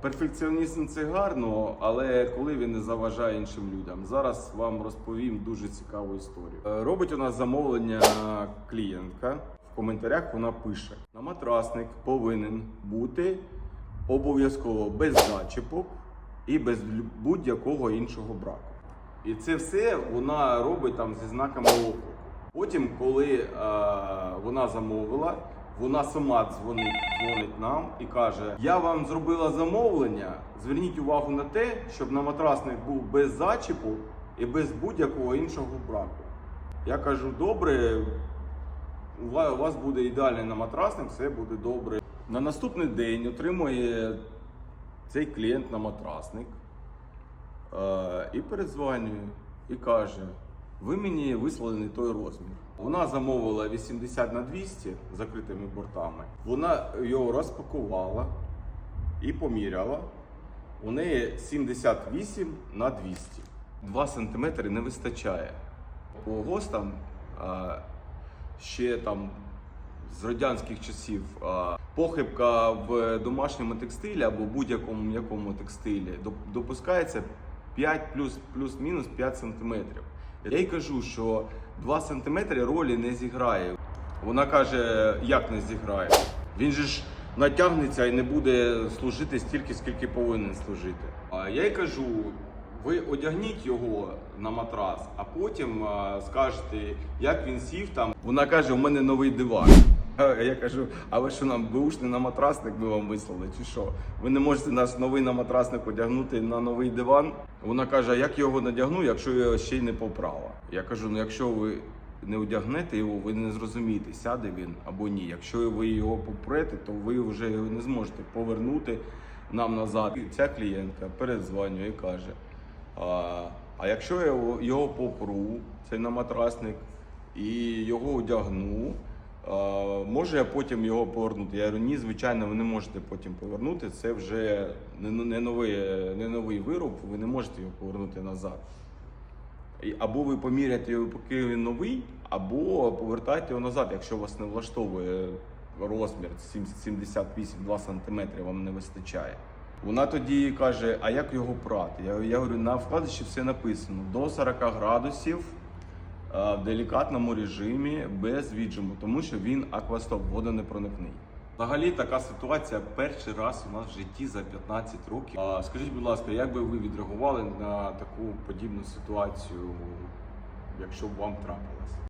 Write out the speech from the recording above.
Перфекціонізм це гарно, але коли він не заважає іншим людям. Зараз вам розповім дуже цікаву історію. Е, Робить у нас замовлення клієнтка. В коментарях вона пише: на матрасник повинен бути обов'язково без зачіпок і без будь-якого іншого браку. І це все вона робить там зі знаками оклику. Потім, коли е, вона замовила, вона сама дзвонить, дзвонить нам і каже: Я вам зробила замовлення. Зверніть увагу на те, щоб на матрасник був без зачіпу і без будь-якого іншого браку. Я кажу, добре, у вас буде ідеальний на матрасник, все буде добре. На наступний день отримує цей клієнт на матрасник е, і передзвонює і каже: ви мені вислали не той розмір. Вона замовила 80 на 200 з закритими бортами. Вона його розпакувала і поміряла. У неї 78 на 200. 2 см не вистачає. По ГОСТам ще там з радянських часів похибка в домашньому текстилі або будь-якому м'якому текстилі допускається 5 плюс, плюс-мінус 5 см. Я їй кажу, що 2 см ролі не зіграє. Вона каже, як не зіграє? Він же ж натягнеться і не буде служити стільки, скільки повинен служити. А я їй кажу, ви одягніть його на матрас, а потім скажете, як він сів там. Вона каже, у мене новий диван. Я кажу, а ви що нам бушний на матрасник ми вам вислали, чи що? Ви не можете наш новий на матрасник одягнути на новий диван? Вона каже, а як його надягну, якщо я його ще й не поправила? Я кажу, ну якщо ви не одягнете його, ви не зрозумієте, сяде він або ні. Якщо ви його попрете, то ви вже його не зможете повернути нам назад. І ця клієнтка передзвонює і каже: а, а якщо я його попру, цей на матрасник, і його одягну, а, може я потім його повернути? Я говорю, ні, звичайно, ви не можете потім повернути. Це вже не, новий, не новий вироб, ви не можете його повернути назад. Або ви поміряєте його, поки він новий, або повертайте його назад, якщо вас не влаштовує розмір 78-2 см, вам не вистачає. Вона тоді каже: а як його прати? Я, я говорю, на вкладиші все написано до 40 градусів в делікатному режимі без віджиму, тому що він аквастоп, водонепроникний. Взагалі така ситуація перший раз у нас в житті за 15 років. А, скажіть, будь ласка, як би ви відреагували на таку подібну ситуацію, якщо б вам трапилось?